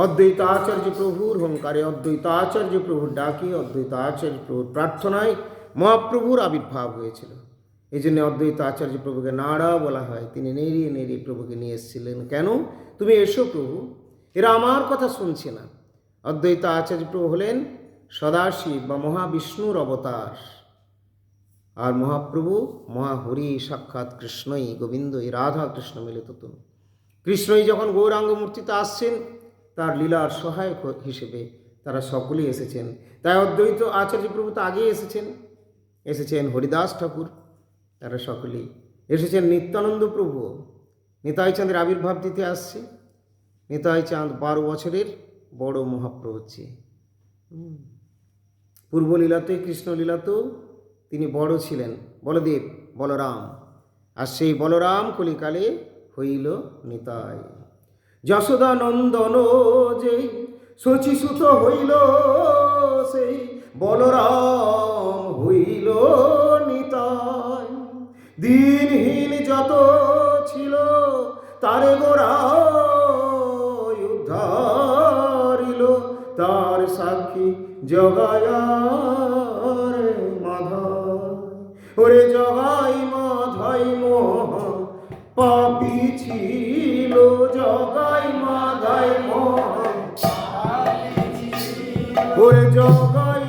অদ্বৈতাচার্য প্রভুর হংকারে অদ্বৈতাচার্য প্রভুর ডাকে অদ্বৈতাচার্য প্রভুর প্রার্থনায় মহাপ্রভুর আবির্ভাব হয়েছিল। এই জন্য অদ্বৈত আচার্য প্রভুকে নাড়া বলা হয়। তিনি নেড়িয়ে নেড়িয়ে প্রভুকে নিয়ে এসেছিলেন। কেন? তুমি এসো প্রভু। এরা আমার কথা শুনছে না। অদ্বৈত আচার্য প্রভু হলেন সদাশিব বা মহাবিষ্ণুর অবতার। আর মহাপ্রভু মহাহরি সাক্ষাৎ কৃষ্ণই, গোবিন্দই, রাধা কৃষ্ণ মিলিত তুমি। কৃষ্ণই যখন গৌরাঙ্গ মূর্তিতে আসছেন তার লীলার সহায়ক হিসেবে তারা সকলেই এসেছেন। তাই অদ্বৈত আচার্য প্রভু তো আগেই এসেছেন। এসেছেন হরিদাস ঠাকুর, তারা সকলেই। এসেছেন নিত্যানন্দ প্রভু। নিতাই চাঁদের আবির্ভাব দিতে আসছে। নিতাই চাঁদ বারো বছরের বড় মহাপ্রভু হচ্ছে হুম। পূর্বলীলাতে কৃষ্ণলীলাতেও তিনি বড় ছিলেন। বলদেব বলরাম। আর সেই বলরাম কলিকালে হইল নিতাই যশোদা নন্দন যেই শচীসুত হইল, সেই বলরাম হইল নিতাই। দিনহীন যত ছিল, তারে গোরা উদ্ধারিল, তার সাক্ষী জগায়ার মাধাই ওরে জগাই মাধাই মহা পাপি ছিল। জগাই মাধাই মহা ওরে জগাই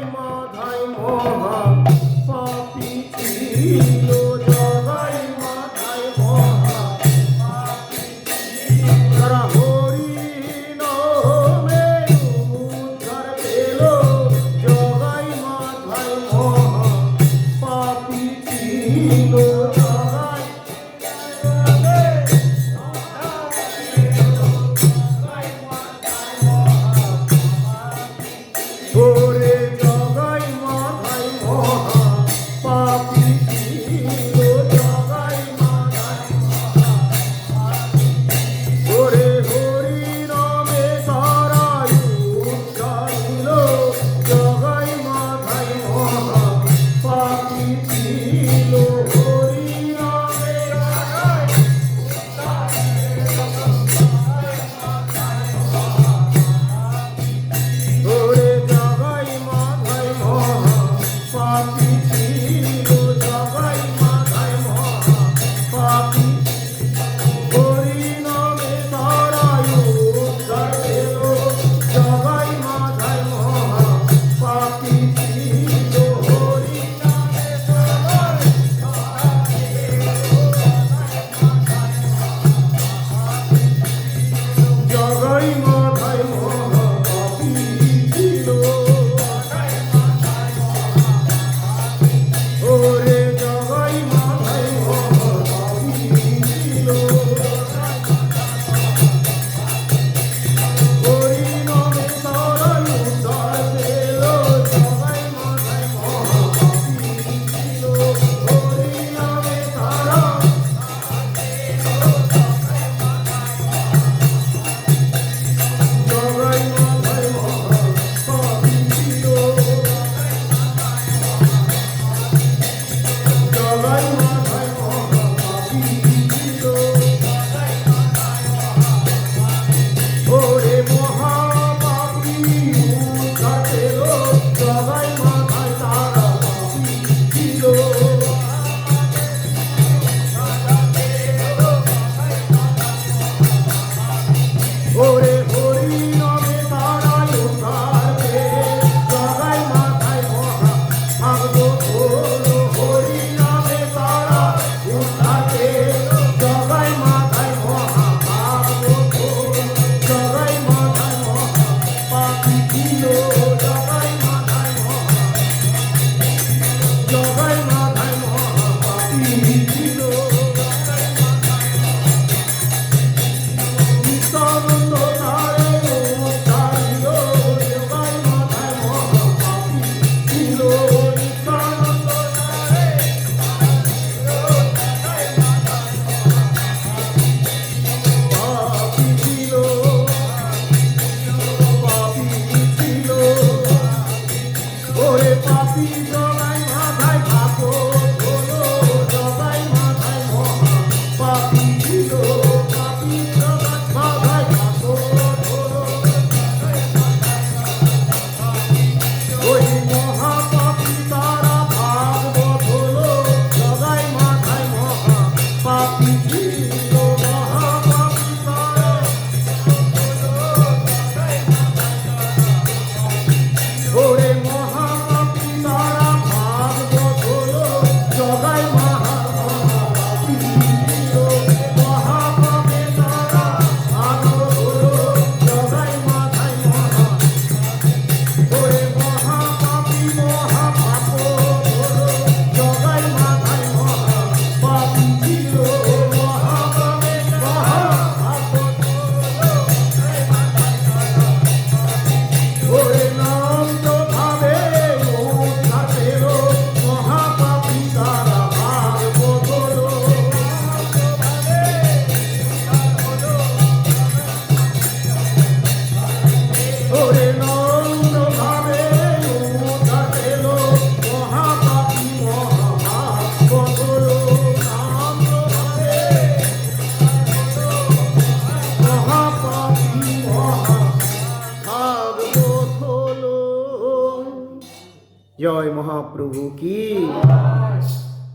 জয় মহাপ্রভু কি?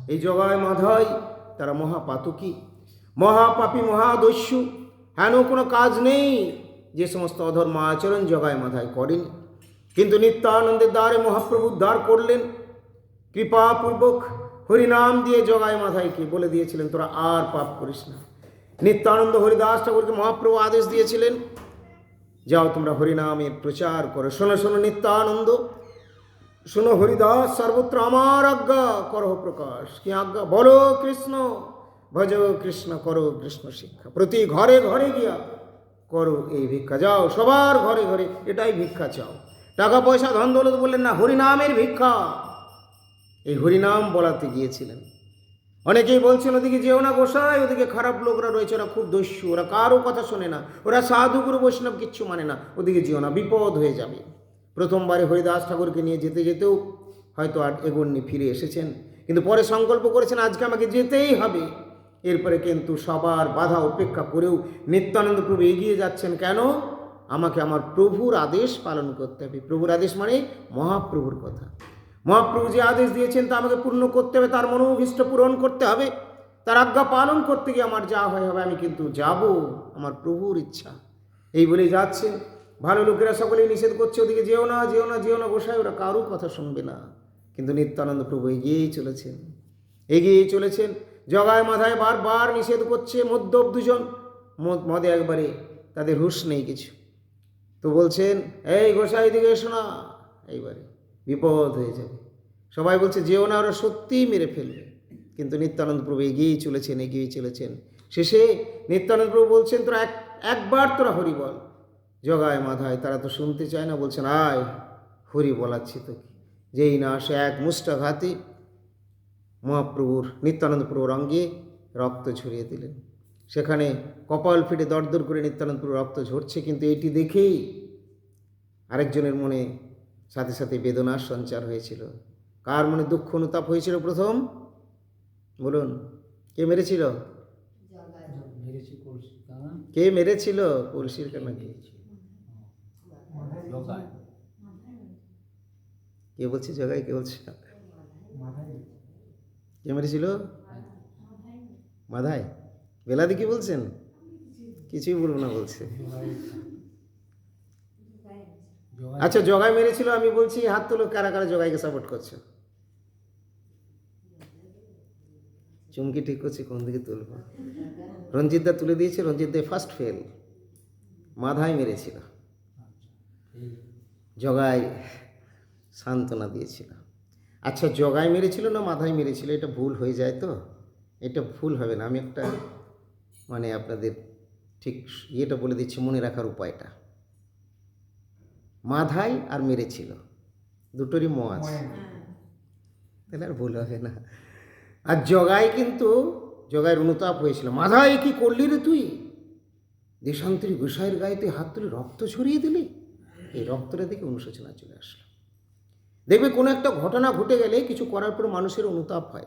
এই জগায় মাধাই তারা মহাপাতকী। মহাপাপী, মহাদস্যু, হেন কোনো কাজ নেই। যে সমস্ত অধর্ম আচরণ জগায় মাধায় করেনি। কিন্তু নিত্যানন্দের দ্বারে মহাপ্রভু দ্বার করলেন। কৃপাপূর্বক হরিনাম দিয়ে জগায় মাথায়কে বলে দিয়েছিলেন, তোরা আর পাপ করিস না। নিত্যানন্দ হরিদাস ঠাকুরকে মহাপ্রভু আদেশ দিয়েছিলেন, যাও তোমরা হরিনামের প্রচার করো। শোনো শোনো, নিত্যানন্দ শোনো হরিদাস, সর্বত্র আমার আজ্ঞা করো প্রকাশ। কি আজ্ঞা? বলো কৃষ্ণ। ভজ কৃষ্ণ, করো কৃষ্ণ শিক্ষা। প্রতি ঘরে ঘরে গিয়া করো এই ভিক্ষা। যাও, সবার ঘরে ঘরে এটাই ভিক্ষা চাও। টাকা, পয়সা, ধন, দৌলত বললেন না, হরিনামের ভিক্ষা। এই হরিনাম বলাতে গিয়েছিলেন। অনেকেই বলছেন, ওদিকে যেও না গোসাই, ওদিকে খারাপ লোকরা রয়েছে, ওরা খুব দস্যু, ওরা কারও কথা শোনে না, ওরা সাধু গুরু বৈষ্ণব কিচ্ছু মানে না, ওদিকে যেও না, বিপদ হয়ে যাবে। প্রথমবারে হরিদাস ঠাকুরকে নিয়ে যেতে যেতেও হয়তো আর এগোননি, ফিরে এসেছেন। কিন্তু পরে সংকল্প করেছেন, আজকে আমাকে যেতেই হবে। এরপরে কিন্তু সবার বাধা উপেক্ষা করেও নিত্যানন্দ প্রভু এগিয়ে যাচ্ছেন। কেন? আমাকে আমার প্রভুর আদেশ পালন করতে হবে। প্রভুর আদেশ মানে মহাপ্রভুর কথা। মহাপ্রভু যে আদেশ দিয়েছেন তা আমাকে পূর্ণ করতে হবে, তার মনোভীষ্ট পূরণ করতে হবে। তার আজ্ঞা পালন করতে গিয়ে আমার যা হয় হবে, আমি কিন্তু যাব। আমার প্রভুর ইচ্ছা। এই বলে যাচ্ছে ভালো লোকেরা সকলেই নিষেধ করছে, ওদিকে যেও না যেও না যেও না গোসাই, ওরা কারও কথা শুনবে না। কিন্তু নিত্যানন্দ প্রভু এগিয়েই চলেছেন এগিয়েই চলেছেন, জগায় মাথায় বারবার নিষেধ করছে মদ্যপ দুজন। মদ- একবারে তাদের হুঁশ নেই কিছু। তো বলছেন, এই গোসাই দিকে এসো না। এইবারে বিপদ হয়ে যাবে। সবাই বলছে, যেও না, ওরা সত্যিই মেরে ফেলবে। কিন্তু নিত্যানন্দ প্রভু এগিয়েই চলেছেন এগিয়েই চলেছেন। শেষে নিত্যানন্দ প্রভু বলছেন, তোরা এক, একবার তোরা হরি বল। জগায় মাথায় তারা তো শুনতে চায় না বলছেন আয় হরি বলাচ্ছি তোকে। যেই না সে এক মুষ্টাঘাতে মহাপ্রভুর নিত্যানন্দ প্রভুর অঙ্গে রক্ত ছড়িয়ে দিলেন। সেখানে কপাল ফিটে দরদর করে নিত্যানন্দ প্রভুর রক্ত ঝরছে কিন্তু এটি দেখেই আরেকজনের মনে সাথে সাথে বেদনার সঞ্চার হয়েছিল। কার মনে দুঃখ অনুতাপ হয়েছিল প্রথম? বলুন কে মেরেছিল? কে মেরেছিল কলসির কেন কে বলছে জগাই? কে বলছে কে মেরেছিল? মাধায় বেলাদি কি বলছেন? কিছুই বলব না বলছে। আচ্ছা জগাই মেরেছিল আমি বলছি হাত তুলো কারা কারা জগাইকে সাপোর্ট করছ? চুমকি ঠিক করছে কোন দিকে তুলবো? রঞ্জিত দা তুলে দিয়েছে রঞ্জিত দা ফার্স্ট ফেল মাধায় মেরেছিল। জগাই সান্ত্বনা দিয়েছিল। আচ্ছা জগাই মেরেছিল না মাথায় মেরেছিল? এটা ভুল হয়ে যায় তো? এটা ভুল হবে না। আমি একটা মানে আপনাদের ঠিক ইয়েটা বলে দিচ্ছি মনে রাখার উপায়টা। মাধাই আর মেরেছিল। দুটোরই ম আছে। তাহলে আর ভুল হবে না। আর জগাই কিন্তু জগাইয়ের অনুতাপ হয়েছিল। মাধাই কি করলি রে তুই? দেশান্তরী গোসাইয়ের গায়ে তুই হাত তুলে রক্ত ছড়িয়ে দিলি? এই রক্তটা দেখে অনুশোচনা চলে আসলো। দেখবে কোনো একটা ঘটনা ঘটে গেলে কিছু করার পর মানুষের অনুতাপ হয়।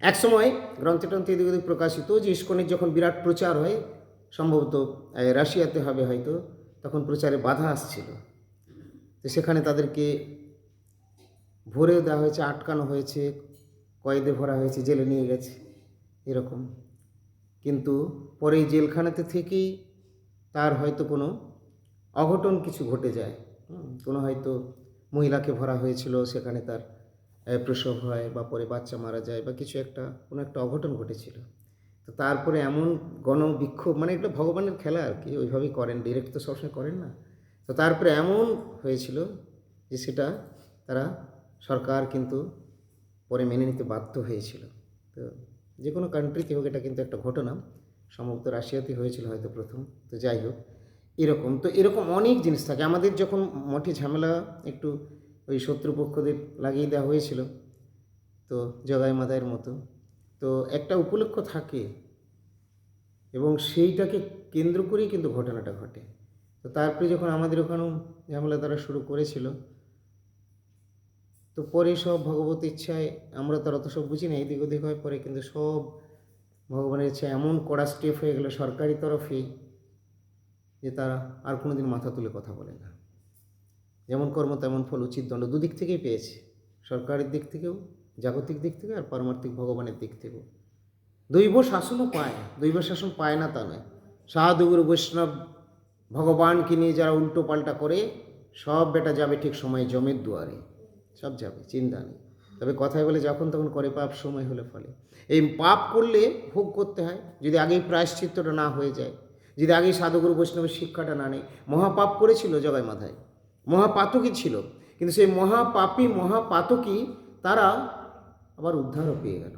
এক সময় গ্রন্থে টন্থে এদিক প্রকাশিত যে ইস্কনের যখন বিরাট প্রচার হয়, সম্ভবত রাশিয়াতে হবে হয়তো, তখন প্রচারে বাধা আসছিল। তো সেখানে তাদেরকে ভরেও দেওয়া হয়েছে, আটকানো হয়েছে, কয়েদে ভরা হয়েছে, জেলে নিয়ে গেছে, এরকম। কিন্তু পরে জেলখানাতে থেকেই তার হয়তো কোনো অঘটন কিছু ঘটে যায়। কোনো হয়তো মহিলাকে ভরা হয়েছিল, সেখানে তার প্রসব হয় বা পরে বাচ্চা মারা যায় বা কিছু একটা, কোনো একটা অঘটন ঘটেছিল। তো তারপরে এমন গণবিক্ষোভ মানে এটা ভগবানের খেলা আর কি, ওইভাবেই করেন ডিরেক্ট তো সবসময় করেন না। তো তারপরে এমন হয়েছিল যে সেটা তারা সরকার কিন্তু পরে মেনে নিতে বাধ্য হয়েছিল। তো যে কোনো কান্ট্রিতে হোক, এটা কিন্তু একটা ঘটনা। সম্ভবত রাশিয়াতে হয়েছিল হয়তো প্রথম। তো যাই হোক এরকম। তো এরকম অনেক জিনিস থাকে। আমাদের যখন মঠে ঝামেলা একটু ওই শত্রুপক্ষদের লাগিয়ে দেওয়া হয়েছিল, তো জগাই মাদায়ের মতো, তো একটা উপলক্ষ থাকে এবং সেইটাকে কেন্দ্র করেই কিন্তু ঘটনাটা ঘটে। তো তারপরে যখন আমাদের ওখানেও ঝামেলা তারা শুরু করেছিল, তো পরে সব ভগবত ইচ্ছায় আমরা তারা তো সব বুঝি না, এদিক ওদিক হয়, পরে কিন্তু সব ভগবানের ইচ্ছা এমন কড়া স্টেপ হয়ে গেল সরকারি তরফেই যে তারা আর কোনোদিন মাথা তুলে কথা বলে না। যেমন কর্ম, তেমন ফল, উচিত দণ্ড দুদিক থেকেই পেয়েছে। সরকারের দিক থেকেও, জাগতিক দিক থেকে আর পারমার্থিক ভগবানের দিক থেকেও। দৈব শাসনও পায় দৈব শাসন পায় না তা নয়। সাধুগুরু বৈষ্ণব ভগবানকে নিয়ে যারা উল্টো পাল্টা করে, সব বেটা যাবে ঠিক সময় জমের দুয়ারে। সব যাবে, চিন্তা নেই। তবে কথায় বলে যখন তখন করে পাপ, সময় হলে ফলে। এই পাপ করলে ভোগ করতে হয়। যদি আগেই প্রায়শ্চিত্তটা না হয়ে যায় যদি আগেই সাধুগুরু বৈষ্ণবের শিক্ষাটা না নেই, মহাপাপ করেছিল জগাই মাথায়, মহাপাতকই ছিল, কিন্তু সেই মহাপাপী মহাপাতকই তারা আবার উদ্ধারও পেয়ে গেল।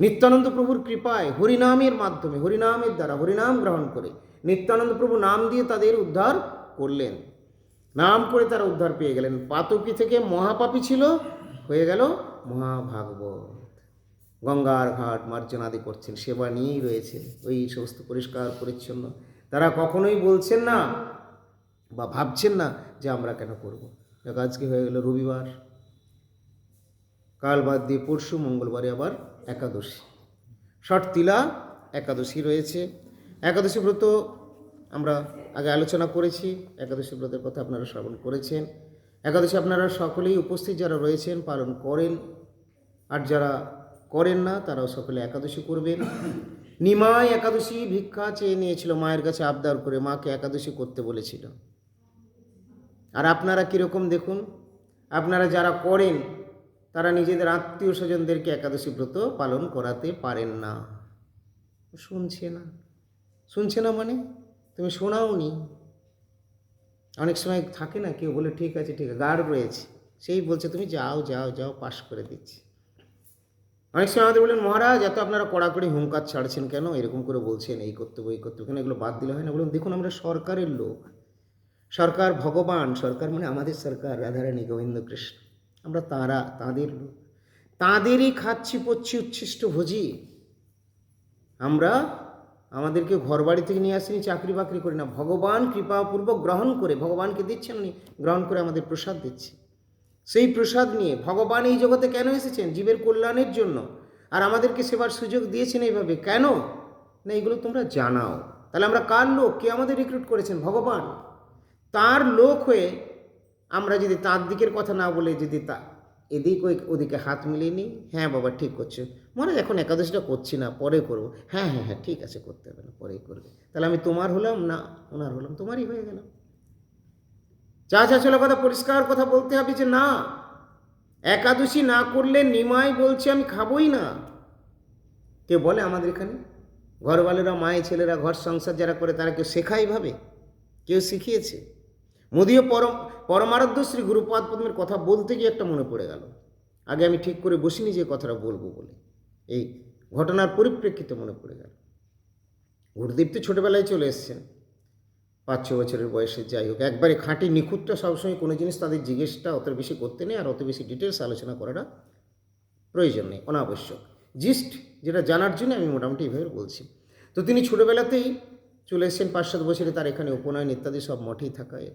নিত্যানন্দ প্রভুর কৃপায় হরিনামের মাধ্যমে, হরিনামের দ্বারা হরিনাম গ্রহণ করে নিত্যানন্দ প্রভু নাম দিয়ে তাদের উদ্ধার করলেন। নাম করে তারা উদ্ধার পেয়ে গেলেন। পাতকি থেকে মহাপাপী ছিল, হয়ে গেল মহাভাগবত। গঙ্গার ঘাট মার্জনাদি করছেন, সেবা নিয়েই রয়েছে ওই সমস্ত পরিষ্কার, পরিচ্ছন্ন। তারা কখনোই বলছেন না বা ভাবছেন না যে আমরা কেন করব। আজকে হয়ে গেল রবিবার। কাল বাদ দিয়ে পরশু মঙ্গলবারে আবার একাদশী। ষট তিলা একাদশী রয়েছে। একাদশী ব্রত আমরা আগে আলোচনা করেছি। একাদশী ব্রতের কথা আপনারা শ্রবণ করেছেন। একাদশী আপনারা সকলেই উপস্থিত যারা রয়েছেন, পালন করেন। আর যারা করেন না, তারাও সকলে একাদশী করবেন। নিমাই একাদশী ভিক্ষা চেয়ে নিয়েছিল, মায়ের কাছে আবদার করে মাকে একাদশী করতে বলেছিল। আর আপনারা কীরকম দেখুন, আপনারা যারা করেন, তারা নিজেদের আত্মীয় স্বজনদেরকে একাদশী ব্রত পালন করাতে পারেন না। শুনছে না। শুনছে না মানে? তুমি শোনাও নি অনেক সময় থাকে না, কেউ বলে, ঠিক আছে ঠিক আছে গার্ড রয়েছে। সেই বলছে, তুমি যাও যাও যাও, পাশ করে দিচ্ছি। অনেক সময় আমাদের বললেন, মহারাজ, এত আপনারা কড়াকড়ি হুঙ্কার ছাড়ছেন কেন? এরকম করে বলছেন, এই করতে এই করতে কেন এগুলো বাদ দিলে হয় না। বলুন, দেখুন আমরা সরকারের লোক। সরকার ভগবান, সরকার মানে আমাদের সরকার, রাধারানী গোবিন্দ কৃষ্ণ। আমরা তারা, তাদের লোক। তাঁদেরই খাচ্ছি, পচ্ছি, উচ্ছিষ্ট ভোজি। আমরা আমাদেরকে ঘর বাড়ি থেকে নিয়ে আসিনি, চাকরি বাকরি করি না। ভগবান কৃপাপূর্বক গ্রহণ করে, ভগবানকে দিচ্ছেন উনি, গ্রহণ করে আমাদের প্রসাদ দিচ্ছে সেই প্রসাদ নিয়ে ভগবান এই জগতে কেন এসেছেন জীবের কল্যাণের জন্য? আর আমাদেরকে সেবার সুযোগ দিয়েছেন এইভাবে কেন? না, এগুলো তোমরা জানাও। তাহলে আমরা কার লোক? কে আমাদের রিক্রুট করেছেন? ভগবান। তার লোক হয়ে আমরা যদি তার দিকের কথা না বলে যদি তা এদিক ওই ওদিকে হাত মিলিয়ে নিই। হ্যাঁ বাবা, ঠিক করছ। মনে এখন একাদশটা করছি না, পরে করব। হ্যাঁ হ্যাঁ হ্যাঁ ঠিক আছে, করতে হবে না, পরেই করবে। তাহলে আমি তোমার হলাম? না, ওনার হলাম, তোমারই হয়ে গেলাম। চা চা চলা কথা পরিষ্কার কথা বলতে হবে যে না, একাদশী না করলে নিমাই বলছে আমি খাবোই না। কে বলে আমাদের এখানে? ঘরওয়ালেরা, মায়ের ছেলেরা, ঘর সংসার যারা করে তারা কেউ শেখায় ভাবে কেউ শিখিয়েছে? মোদীয় পরম, পরমারাধ্য শ্রী গুরুপাদ পদ্মের কথা বলতে গিয়ে একটা মনে পড়ে গেল। আগে আমি ঠিক করে বসিনি যে কথাটা বলব বলে। এই ঘটনার পরিপ্রেক্ষিতে মনে পড়ে গেল। গুরুদেব তো ছোটোবেলায় চলে এসছেন। পাঁচ, ছ বছরের বয়সে যাই হোক। একবারে খাঁটি নিখুঁতটা সবসময় কোনো জিনিস তাদের জিজ্ঞেসটা অত বেশি করতে নেই আর অত বেশি ডিটেলস আলোচনা করাটা প্রয়োজন নেই, অনাবশ্যক। জিস্ট যেটা জানার জন্য আমি মোটামুটি এইভাবে বলছি। তো তিনি ছোটোবেলাতেই চলে এসেছেন, পাঁচ, সাত বছরে তার এখানে উপনয়ন ইত্যাদি সব মঠেই থাকায়।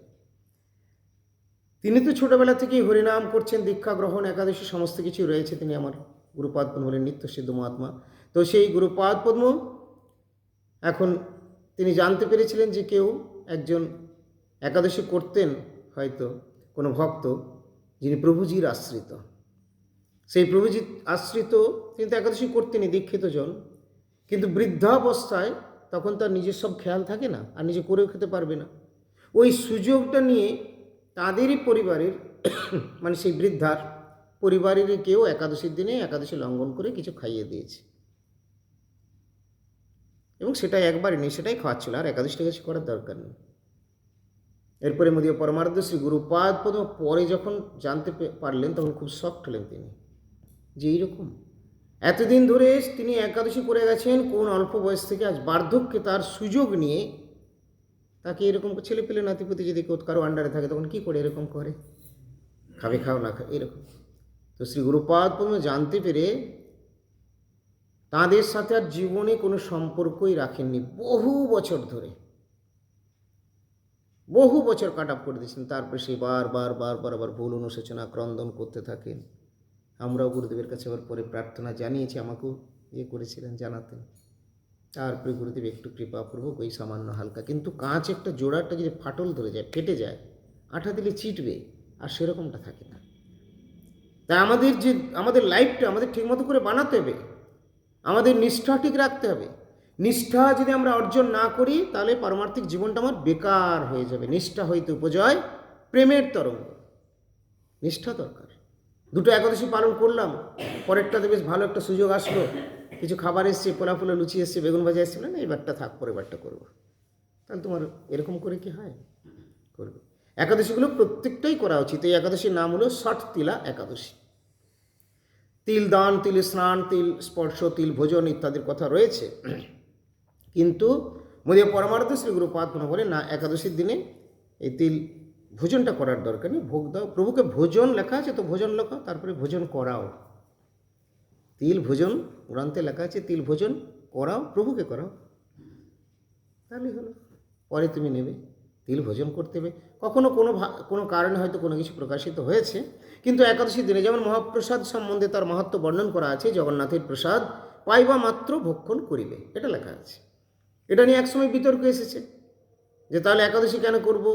তিনি তো ছোটোবেলা থেকেই হরিনাম করছেন, দীক্ষা গ্রহণ, একাদশী, সমস্ত কিছু রয়েছে তিনি আমার গুরুপাদ পদ্ম বলেন নিত্য সিদ্ধ মহাত্মা। তো সেই গুরুপাদ পদ্ম এখন তিনি জানতে পেরেছিলেন যে কেউ একজন একাদশী করতেন হয়তো কোনো ভক্ত যিনি প্রভুজির আশ্রিত। সেই প্রভুজির আশ্রিত তিনি তো একাদশী করতেনই, দীক্ষিত জন। কিন্তু বৃদ্ধাবস্থায় তখন তার নিজের সব খেয়াল থাকে না, আর নিজে করেও খেতে পারবে না। ওই সুযোগটা নিয়ে তাদেরই পরিবারের মানে সেই বৃদ্ধার পরিবারের কেউ একাদশীর দিনে একাদশী লঙ্ঘন করে কিছু খাইয়ে দিয়েছে। এবং সেটা একবারই নেই, সেটাই খাওয়াচ্ছিল আর একাদশী কিছু করার দরকার নেই। এরপরে মোদীয় পরমার্থ শ্রী গুরুপাদ পদ্ম পরে যখন জানতে পারলেন, তখন খুব শক্ট হলেন তিনি। যে এইরকম। এতদিন ধরে তিনি একাদশী করে গেছেন, কোন অল্প বয়স থেকে আজ বার্ধক্যে তার সুযোগ নিয়ে, তাকে এরকম ছেলে পেলে নাতিপতি যদি কারও আন্ডারে থাকে, তখন কি করে এরকম করে? খাবে, খাও, না খাও এরকম। তো শ্রী গুরুপাদ পদ্ম জানতে পেরে তাদের সাথে আর জীবনে কোনো সম্পর্কই রাখেননি। বহু বছর ধরে। বহু বছর কাট আপ করে দিয়েছেন। তারপরে সেই বারবার বারবার আবার ভুল অনুশোচনা, ক্রন্দন করতে থাকেন। আমরাও গুরুদেবের কাছে আবার পরে প্রার্থনা জানিয়েছি, আমাকেও ইয়ে করেছিলেন, জানাতেন। তারপরে গুরুদেব একটু কৃপাপূর্বক ওই সামান্য হালকা, কিন্তু কাঁচ একটা জোড়াটা যদি ফাটল ধরে যায়, ফেটে যায়, আঠা দিলে চিটবে, আর সেরকমটা থাকে না। তাই আমাদের যে, আমাদের লাইফটা আমাদের ঠিকমতো করে বানাতে হবে। আমাদের নিষ্ঠা ঠিক রাখতে হবে। নিষ্ঠা যদি আমরা অর্জন না করি, তাহলে পারমার্থিক জীবনটা আমার বেকার হয়ে যাবে। নিষ্ঠা হইতে উপজয় প্রেমের তরঙ্গ। নিষ্ঠা দরকার। দুটো একাদশী পালন করলাম, পরেরটাতে বেশ ভালো একটা সুযোগ আসলো। কিছু খাবার এসছে পোলা ফুলা লুচি এসছে, বেগুন ভাজা এসছে না, এবারটা থাক, পরেরবারটা করব। তাহলে তোমার এরকম করে কি হয়? করবে। একাদশীগুলো প্রত্যেকটাই করা উচিত। এই একাদশীর নাম হলো ষট তিলা একাদশী। তিল দান, তিল স্নান, তিল স্পর্শ, তিল ভোজন ইত্যাদির কথা রয়েছে। কিন্তু মোদীয় পরমার্থ শ্রী গুরুপাদ পুনঃ বলে না, একাদশীর দিনে এই তিল ভোজনটা করার দরকার নেই। ভোগ দাও। প্রভুকে ভোজন লেখা আছে তো ভোজন লেখা, তারপরে ভোজন করাও। তিল ভোজন গ্রন্থে লেখা আছে, তিল ভোজন করাও, প্রভুকে করাও। তাহলেই হলো। পরে তুমি নেবে। তিল ভোজন করতে হবে। কখনো কোনো কোনো কারণে হয়তো কোনো কিছু প্রকাশিত হয়েছে। কিন্তু একাদশী দিনে যেমন মহাপ্রসাদ সম্বন্ধে তার মাহাত্ম বর্ণন করা আছে, জগন্নাথের প্রসাদ পাইবা মাত্র ভক্ষণ করিবে। এটা লেখা আছে। এটা নিয়ে একসময় বিতর্ক এসেছে যে তাহলে একাদশী কেন করব?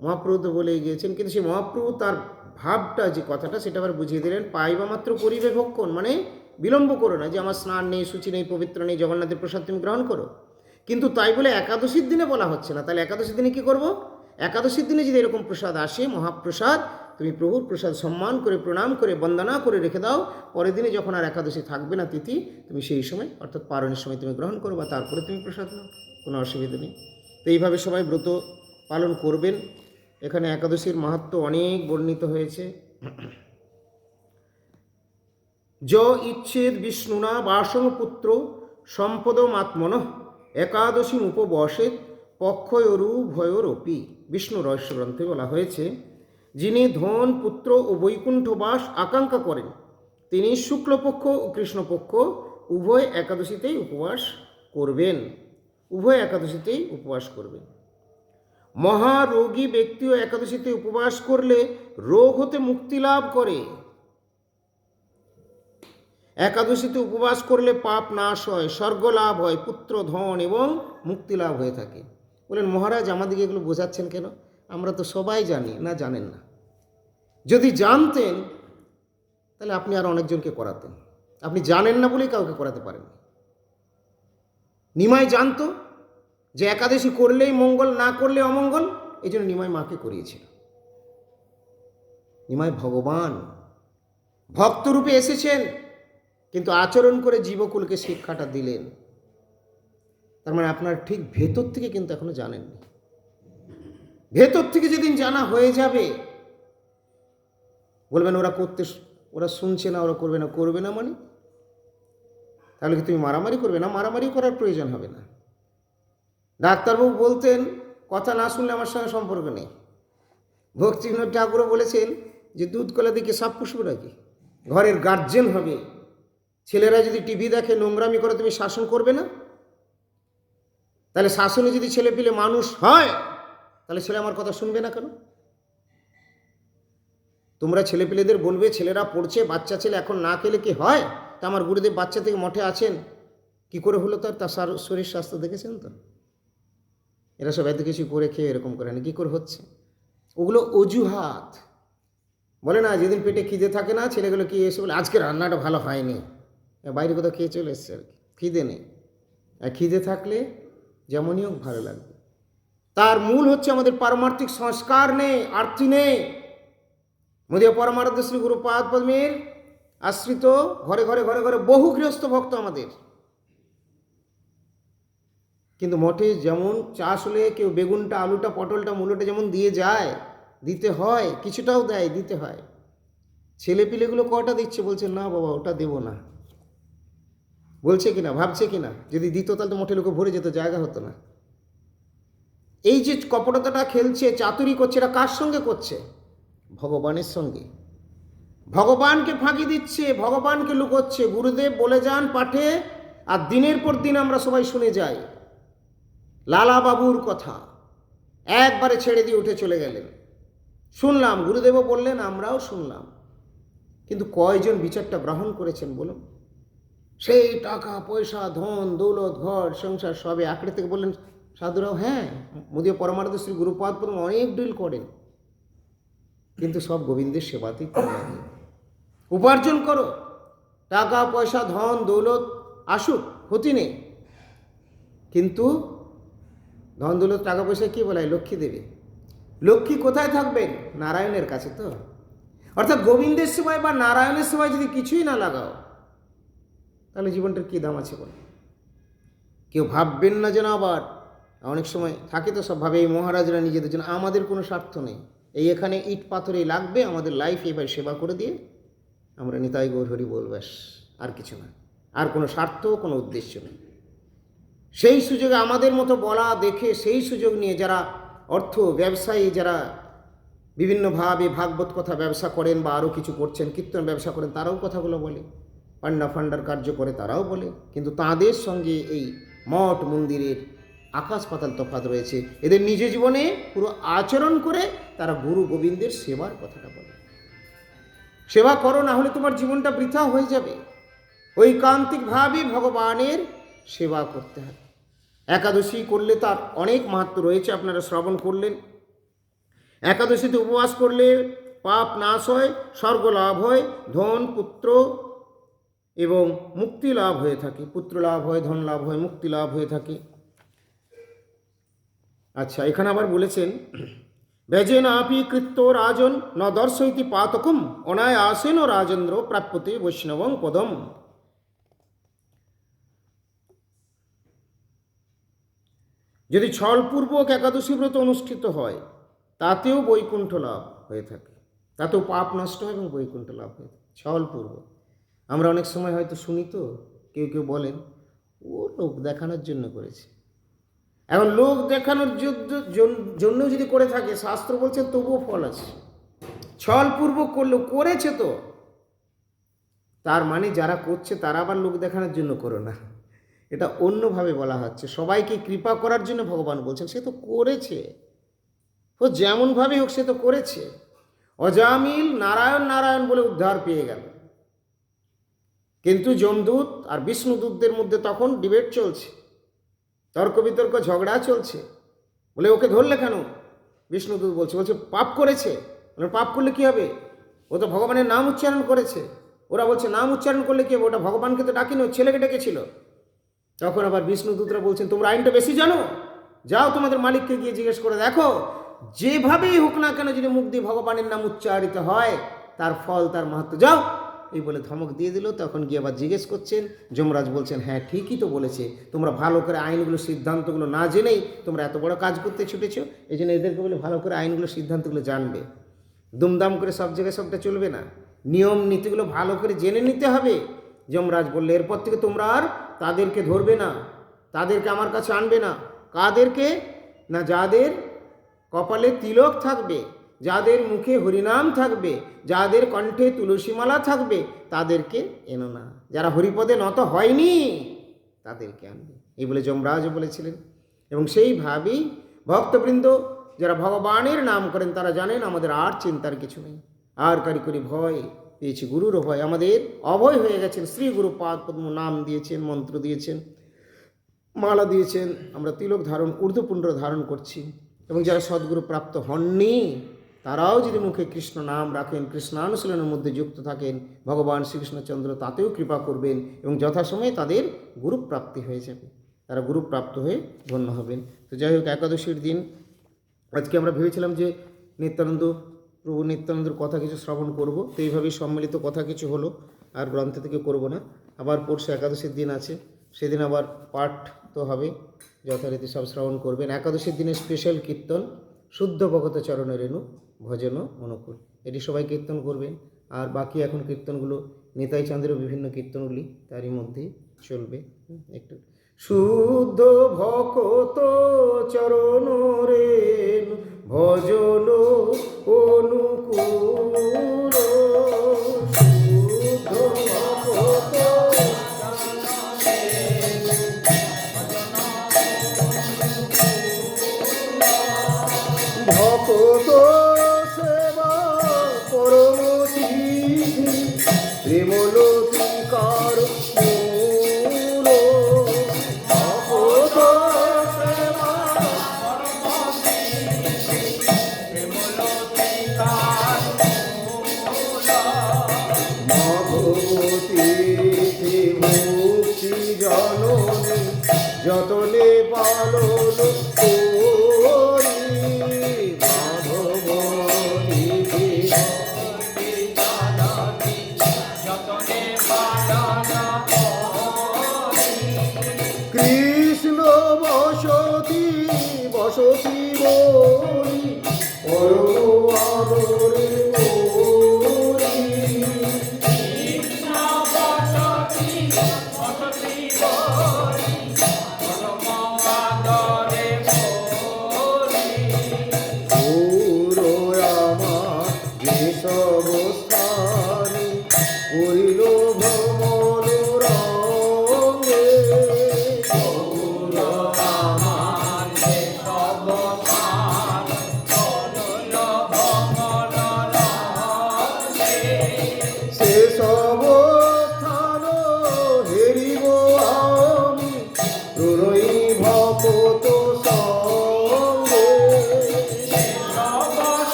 মহাপ্রভু তো বলে গিয়েছেন, কিন্তু সেই মহাপ্রভু তার ভাবটা, যে কথাটা, সেটা আবার বুঝিয়ে দিলেন, পাইবা মাত্র করিবে ভক্ষণ। মানে বিলম্ব করো না যে আমার স্নান নেই, সূচি নেই, পবিত্র নেই, জগন্নাথের প্রসাদ তুমি গ্রহণ করো। কিন্তু তাই বলে একাদশীর দিনে বলা হচ্ছে না। তাহলে একাদশীর দিনে কি করব? একাদশীর দিনে যদি এরকম প্রসাদ আসে, মহাপ্রসাদ তুমি প্রভুর প্রসাদ সম্মান করে, প্রণাম করে, বন্দনা করে রেখে দাও। পরের দিনে যখন আর একাদশী থাকবে না তিথি, তুমি সেই সময়, অর্থাৎ পারণের সময় তুমি গ্রহণ করো বা তারপরে তুমি প্রসাদ নাও। কোনো অসুবিধা নেই। তো এইভাবে সবাই ব্রত পালন করবেন। এখানে একাদশীর মাহাত্ম অনেক বর্ণিত হয়েছে। য ইচ্ছেদ বিষ্ণুনা বাসং পুত্র সম্পদমাত্মন একাদশী উপবসেত পক্ষয়রু ভয়রপি বিষ্ণু রহস্য গ্রন্থে বলা হয়েছে যিনি ধন, পুত্র ও বৈকুণ্ঠবাস আকাঙ্ক্ষা করেন। তিনি শুক্লপক্ষ ও কৃষ্ণপক্ষ উভয় একাদশীতেই উপবাস করবেন। উভয় একাদশীতেই উপবাস করবেন। মহারোগী ব্যক্তিও একাদশীতে উপবাস করলে রোগ হতে মুক্তি লাভ করে। একাদশীতে উপবাস করলে পাপ নাশ হয়, স্বর্গ লাভ হয়, পুত্র, ধন এবং মুক্তি লাভ হয়ে থাকে। বলেন, মহারাজ, আমাদেরকে এগুলো বোঝাচ্ছেন কেন? আমরা তো সবাই জানি, না জানেন না। যদি জানতেন, তাহলে আপনি আর অনেকজনকে করাতেন। আপনি জানেন না বলেই কাউকে করাতে পারেন নিমাই জানতো যে একাদশী করলেই মঙ্গল, না করলে অমঙ্গল এই জন্য নিমাই মাকে করিয়েছিল। নিমাই ভগবান, ভক্তরূপে এসেছেন, কিন্তু আচরণ করে জীবকুলকে শিক্ষাটা দিলেন। তার মানে আপনার ঠিক ভেতর থেকে কিন্তু এখনও জানেননি। ভেতর থেকে যেদিন জানা হয়ে যাবে বলবেন ওরা করতে ওরা শুনছে না, ওরা করবে না করবে না মানে? তাহলে কি তুমি মারামারি করবে না? মারামারি করার প্রয়োজন হবে না। ডাক্তারবাবু বলতেন, কথা না শুনলে আমার সঙ্গে সম্পর্ক নেই। ভক্তিবিনোদ ঠাকুরও বলেছেন যে, দুধ কলা দিকে সাপ পুষবে নাকি? ঘরের গার্জেন হবে। ছেলেরা যদি টিভি দেখে, নোংরামি করে, তুমি শাসন করবে না? তাহলে শাসনে যদি ছেলে পিলে মানুষ হয়, তাহলে ছেলে আমার কথা শুনবে না কেন? তোমরা ছেলেপিলেদের বলবে, ছেলেরা পড়ছে, বাচ্চা ছেলে এখন না খেলে কি হয়? তা আমার গুরুদেব বাচ্চা থেকে মঠে আছেন। কি করে হলো তার? তার শরীর স্বাস্থ্য দেখেছেন তো? এরা সব এত কিছু করে খেয়ে এরকম করে না কী করে হচ্ছে? ওগুলো অজুহাত। বলে না, যেদিন পেটে খিদে থাকে না, ছেলেগুলো কি এসে বলে, আজকে রান্নাটা ভালো হয়নি বাইরে কোথাও খেয়ে চলে এসছে আর কি। খিদে নেই। আর খিদে থাকলে যেমনই হোক ভালো লাগবে। তার মূল হচ্ছে আমাদের পারমার্থিক সংস্কার নেই আর্থি নেই। মোদীয় পরমার্থ শ্রী গুরুপাদ পদ্মের আশ্রিত ঘরে ঘরে ঘরে ঘরে বহু গৃহস্থ ভক্ত আমাদের। কিন্তু মঠে যেমন চাষ হলে কেউ বেগুনটা, আলুটা, পটলটা, মূলোটা যেমন দিয়ে যায়, দিতে হয়, কিছুটাও দেয়, দিতে হয়। ছেলে পিলেগুলো কটা দিচ্ছে? বলছে, না বাবা, ওটা দেবো না। বলছে কিনা, ভাবছে কিনা? যদি দিত তাহলে তো মঠে লোকে ভরে যেত, জায়গা হতো না। এই যে কপটতাটা খেলছে, চাতুরি করছে এটা কার সঙ্গে করছে? ভগবানের সঙ্গে। ভগবানকে ফাঁকি দিচ্ছে, ভগবানকে লুকোচ্ছে, গুরুদেব বলে যান পাঠে, আর দিনের পর দিন আমরা সবাই শুনে যাই। লালা বাবুর কথা। একবারে ছেড়ে দিয়ে উঠে চলে গেলেন। শুনলাম, গুরুদেবও বললেন, আমরাও শুনলাম। কিন্তু কয়জন বিচারটা গ্রহণ করেছেন বলুন? সেই টাকা, পয়সা, ধন, দৌলত, ঘর, সংসার সবে আঁকড়ে থেকে বললেন, সাধুরাও হ্যাঁ মোদীয় পরমার্থ শ্রী গুরুপাদ অনেক ডিল করেন। কিন্তু সব গোবিন্দের সেবাতেই লাগে উপার্জন করো। টাকা, পয়সা, ধন, দৌলত, আসুক, ক্ষতি নেই। কিন্তু ধন, দৌলত, টাকা, পয়সা কি বলায়? লক্ষ্মী দেবে। লক্ষ্মী কোথায় থাকবেন? নারায়ণের কাছে তো। অর্থাৎ গোবিন্দের সেবায় বা নারায়ণের সেবায় যদি কিছুই না লাগাও, তাহলে জীবনটার কী দাম আছে বলো? কেউ ভাববেন না যেন আবার। অনেক সময় থাকে তো সব ভাবে, এই মহারাজরা নিজেদের জন্য, আমাদের কোনো স্বার্থ নেই। এই এখানে ইট পাথরেই লাগবে, আমাদের লাইফ এবার সেবা করে দিয়ে আমরা নিতাই গৌর হরি বল, ব্যাস, আর কিছু না। আর কোনো স্বার্থ, কোনো উদ্দেশ্য নেই। সেই সুযোগে আমাদের মতো বলা, দেখে সেই সুযোগ নিয়ে যারা অর্থ, ব্যবসায়ী, যারা বিভিন্নভাবে ভাগবত কথা ব্যবসা করেন বা আরও কিছু করছেন, কীর্তন ব্যবসা করেন, তারাও কথাগুলো বলে। পান্ডা ফান্ডার কার্য করে তারাও বলে। কিন্তু তাদের সঙ্গে এই মঠ মন্দিরের আকাশ পাতাল তফাৎ রয়েছে। এদের নিজ জীবনে পুরো আচরণ করে তারা গুরু গোবিন্দের সেবার কথাটা বলে। সেবা করো, না হলে তোমার জীবনটা বৃথা হয়ে যাবে। ওই ঐকান্তিকভাবে ভগবানের সেবা করতে হবে। একাদশী করলে তার অনেক মাহাত্ম রয়েছে, আপনারা শ্রবণ করলেন। একাদশীতে উপবাস করলে পাপ নাশ হয়, স্বর্গ লাভ হয়, ধন, পুত্র এবং মুক্তি লাভ হয়ে থাকে। পুত্র লাভ হয়, ধন লাভ হয়, মুক্তি লাভ হয়ে থাকে। আচ্ছা এখানে আবার বলেছেন, ব্যজেন আপি কৃত্য রাজন ন দর্শয়তি পাতকম অনায়াসেন রাজেন্দ্র প্রাপ্যতে বৈষ্ণবং পদম। যদি ছলপূর্বক একাদশী ব্রত অনুষ্ঠিত হয়, তাতেও বৈকুণ্ঠ লাভ হয়ে থাকে। তাতেও পাপ নষ্ট হয় এবং বৈকুণ্ঠ লাভ হয়ে থাকে, ছলপূর্বক। আমরা অনেক সময় হয়তো শুনি তো, কেউ কেউ বলেন, ও লোক দেখানোর জন্য করেছে। এখন লোক দেখানোর জন্য যদি করে থাকে, শাস্ত্র বলছে তবুও ফল আছে। ছলপূর্বক করলেও করেছে তো। তার মানে যারা করছে, তারা আবার লোক দেখানোর জন্য করো না। এটা অন্যভাবে বলা হচ্ছে। সবাইকে কৃপা করার জন্য ভগবান বলছেন, সে তো করেছে। ও যেমনভাবে হোক, সে তো করেছে। অজামিল নারায়ণ নারায়ণ বলে উদ্ধার পেয়ে গেল। কিন্তু যমদূত আর বিষ্ণুদূতদের মধ্যে তখন ডিবেট চলছে। তর্ক বিতর্ক, ঝগড়া চলছে। বলে, ওকে ধরলে কেন? বিষ্ণুদূত বলছে বলছে, পাপ করেছে। মানে পাপ করলে কি হবে? ও তো ভগবানের নাম উচ্চারণ করেছে। ওরা বলছে, নাম উচ্চারণ করলে কি হবে? ওটা ভগবানকে তো ডাকিনি ও ছেলেকে ডেকেছিল। তখন আবার বিষ্ণুদূতরা বলছেন, তোমরা আইনটা বেশি জানো? যাও তোমাদের মালিককে গিয়ে জিজ্ঞেস করে দেখো। যেভাবেই হোক না কেন যদি মুখ দিয়ে ভগবানের নাম উচ্চারিত হয়, তার ফল, তার মাহাত্ম যাও। এই বলে ধমক দিয়ে দিল। তখন গিয়ে আবার জিজ্ঞেস করছেন, যমরাজ বলছেন হ্যাঁ ঠিকই তো বলেছে। তোমরা ভালো করে আইনগুলো, সিদ্ধান্তগুলো না জেনেই তোমরা এত বড় কাজ করতে ছুটেছ। এই জন্য এদেরকে বলে ভালো করে আইনগুলো, সিদ্ধান্তগুলো জানবে। দুমদাম করে সব জায়গায় সবটা চলবে না। নিয়ম নীতিগুলো ভালো করে জেনে নিতে হবে। যমরাজ বললে, এরপর থেকে তোমরা আর তাদেরকে ধরবে না। তাদেরকে আমার কাছে আনবে না। কাদেরকে? না যাদের কপালে তিলক থাকবে। যাদের মুখে হরিনাম থাকবে, যাদের কণ্ঠে তুলসীমালা থাকবে, তাদেরকে এনো না। যারা হরিপদে নত হয়নি, তাদেরকে আনবে। এই বলে যমরাজ বলেছিলেন। এবং সেইভাবেই ভক্তবৃন্দ, যারা ভগবানের নাম করেন, তারা জানেন আমাদের আর চিন্তার কিছু নেই। আর কারিকরি ভয়, পেয়েছি গুরুরও ভয়। আমাদের অভয় হয়ে গেছেন। শ্রী গুরু পাদ পদ্ম নাম দিয়েছেন, মন্ত্র দিয়েছেন, মালা দিয়েছেন। আমরা তিলক ধারণ, ঊর্ধ্বপুণ্ড ধারণ করছি। এবং যারা সদ্গুরু প্রাপ্ত হননি তারাও যদি মুখে কৃষ্ণ নাম রাখেন, কৃষ্ণানুশীলনের মধ্যে যুক্ত থাকেন, ভগবান শ্রীকৃষ্ণচন্দ্র তাতেও কৃপা করবেন এবং যথাসময়ে তাদের গুরু প্রাপ্তি হয়ে যাবে। তারা গুরু প্রাপ্ত হয়ে ধন্য হবেন। তো যাই হোক, একাদশীর দিন আজকে আমরা ভেবেছিলাম যে নিত্যানন্দ প্রভু নিত্যানন্দের কথা কিছু শ্রবণ করব, তো এইভাবেই সম্মিলিত কথা কিছু হলো, আর গ্রন্থ থেকে করব না। আবার পরশু একাদশীর দিন আছে, সেদিন আবার পাঠ তো হবে, যথারীতি সব শ্রবণ করবেন। একাদশীর দিনে স্পেশাল কীর্তন শুদ্ধ ভগত চরণের রেণু ভজন অনুকূল। এটি সবাই কীর্তন করবেন আর বাকি এখন কীর্তনগুলো নেতাই চাঁদেরও বিভিন্ন কীর্তনগুলি তারই মধ্যেই চলবে। একটু শুদ্ধ ভকত চরণ রেণু ভজন অনুকূল। শুদ্ধ ভকত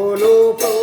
সকল